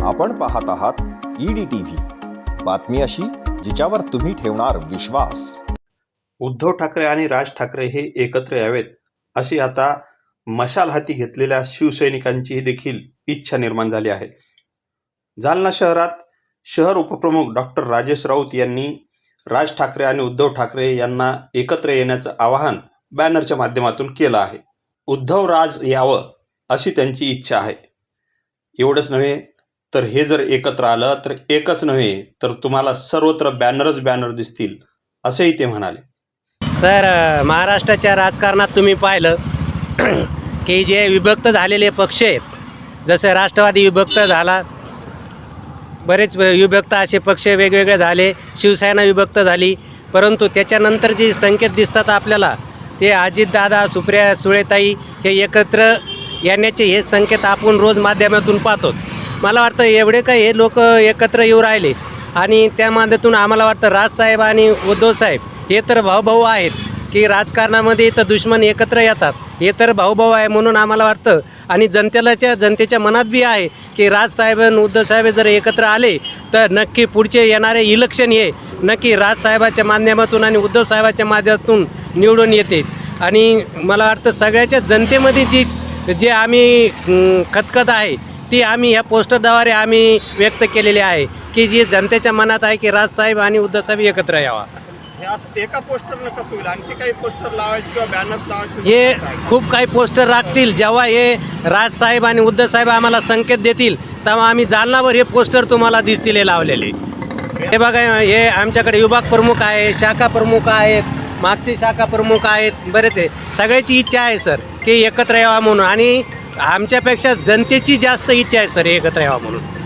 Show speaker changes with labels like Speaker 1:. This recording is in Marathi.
Speaker 1: आपण पाहत आहात ईडी टीव्ही बातमी अशी जिच्यावर तुम्ही ठेवणार विश्वास.
Speaker 2: उद्धव ठाकरे आणि राज ठाकरे हे एकत्र यावेत अशी आता मशाल हाती घेतलेल्या शिवसैनिकांची देखील इच्छा निर्माण झाली आहे. जालना शहरात शहर उपप्रमुख डॉक्टर राजेश राऊत यांनी राज ठाकरे आणि उद्धव ठाकरे यांना एकत्र येण्याचं आवाहन बॅनरच्या माध्यमातून केलं आहे. उद्धव राज यावं अशी त्यांची इच्छा आहे. एवढंच नव्हे तर हे जर एकत्र आलं तर एकच नव्हे तर तुम्हाला सर्वत्र बॅनरच बॅनर दिसतील असेही ते म्हणाले.
Speaker 3: सर महाराष्ट्राच्या राजकारणात तुम्ही पाहिलं की जे विभक्त झालेले पक्ष आहेत जसं राष्ट्रवादी विभक्त झाला बरेच विभक्त असे पक्ष वेगवेगळे झाले शिवसेना विभक्त झाली परंतु त्याच्यानंतर जे संकेत दिसतात आपल्याला ते अजितदादा सुप्रिया सुळेताई हे एकत्र येण्याचे हे संकेत आपण रोज माध्यमातून पाहतो. मला वाटतं एवढे काही हे लोक एकत्र येऊ राहिले. आणि त्या माध्यमातून आम्हाला वाटतं राजसाहेब आणि उद्धवसाहेब हे तर भाऊभाऊ आहेत. की राजकारणामध्ये तर दुश्मन एकत्र येतात. हे तर भाऊभाऊ आहे म्हणून आम्हाला वाटतं. आणि जनतेलाच्या जनतेच्या मनात बी आहे की राजसाहेब आणि उद्धवसाहेब जर एकत्र आले तर नक्की पुढचे येणारे इलेक्शन हे नक्की राजसाहेबाच्या माध्यमातून आणि उद्धवसाहेबाच्या माध्यमातून निवडून येते आणि मला वाटतं सगळ्याच्या जनतेमध्ये जी जे आम्ही खतखत आहे ती आम्ही ह्या पोस्टरद्वारे आम्ही व्यक्त केलेली आहे की जी जनतेच्या मनात आहे की राजसाहेब आणि उद्धवसाहेब एकत्र यावा.
Speaker 4: असं एका पोस्टरनं कसं होईल? आणखी काही पोस्टर लावायचे किंवा बॅनर्स लावायचे
Speaker 3: हे खूप काही पोस्टर राखतील. जेव्हा हे राजसाहेब आणि उद्धवसाहेब आम्हाला संकेत देतील तेव्हा आम्ही जालनावर हे पोस्टर तुम्हाला दिसतील हे लावलेले. हे बघा हे आमच्याकडे विभाग प्रमुख आहे शाखा प्रमुख आहेत मागचे शाखा प्रमुख आहेत बरेच आहे. सगळ्याची इच्छा आहे सर की एकत्र यावा म्हणून. आणि आमच्यापेक्षा जनतेची जास्त इच्छा आहे सर एकत्र यावा म्हणून.